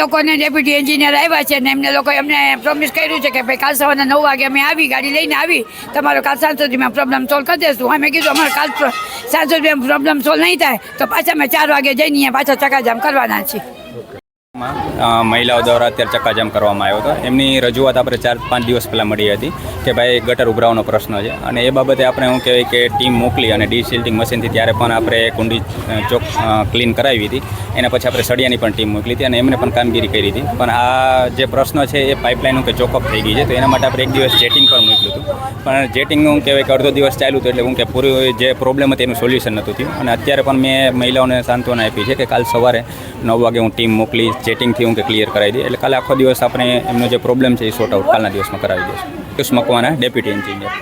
લોકોને deputy engineer આવ્યા છે અને એમને લોકો એમને પ્રોમિસ કર્યું છે કે ભાઈ કાલ સવારના નવ વાગે અમે આવી, ગાડી લઈને આવી, તમારો કાલ સાંજ સુધીમાં પ્રોબ્લેમ સોલ્વ કરી દેશું. અમે કીધું, અમારે કાલ સાંજ સુધીમાં પ્રોબ્લેમ સોલ્વ નહીં થાય, તો પાછા અમે ચાર વાગે જઈને પાછા ચકાજામ કરવાના છીએ. મહિલાઓ દ્વારા અત્યારે ચક્કાજામ કરવામાં આવ્યો હતો. એમની રજૂઆત આપણે ચાર પાંચ દિવસ પહેલાં મળી હતી કે ભાઈ ગટર ઉભરાવાનો પ્રશ્ન છે. અને એ બાબતે આપણે શું કહેવાય કે ટીમ મોકલી અને ડીસિલ્ટિંગ મશીનથી ત્યારે પણ આપણે કુંડી ચોક ક્લીન કરાવી હતી. એના પછી આપણે સળિયાની પણ ટીમ મોકલી હતી અને એમને પણ કામગીરી કરી હતી. પણ આ જે પ્રશ્ન છે એ પાઇપલાઇનનું કે ચોકઅપ થઈ ગઈ છે. તો એના માટે આપણે એક દિવસ જેટિંગ પણ મોકલ્યું હતું. પણ જેટિંગનું કહેવાય કે અડધો દિવસ ચાલ્યું હતું એટલે હું કે પૂરું જે પ્રોબ્લેમ હતી એનું સોલ્યુશન નહોતું થયું. અને અત્યારે પણ મેં મહિલાઓને સાંત્વના આપી છે કે કાલ સવારે નવ વાગે હું ટીમ મોકલી ચેટિંગથી હું કે ક્લિયર કરાવી દઈએ એટલે કાલે આખો દિવસ આપણે એમનો જે પ્રોબ્લેમ છે એ સોર્ટ આઉટ કાલના દિવસમાં કરાવી દઈશું. કુશ મકવાના ડેપ્યુટી એન્જિનિયર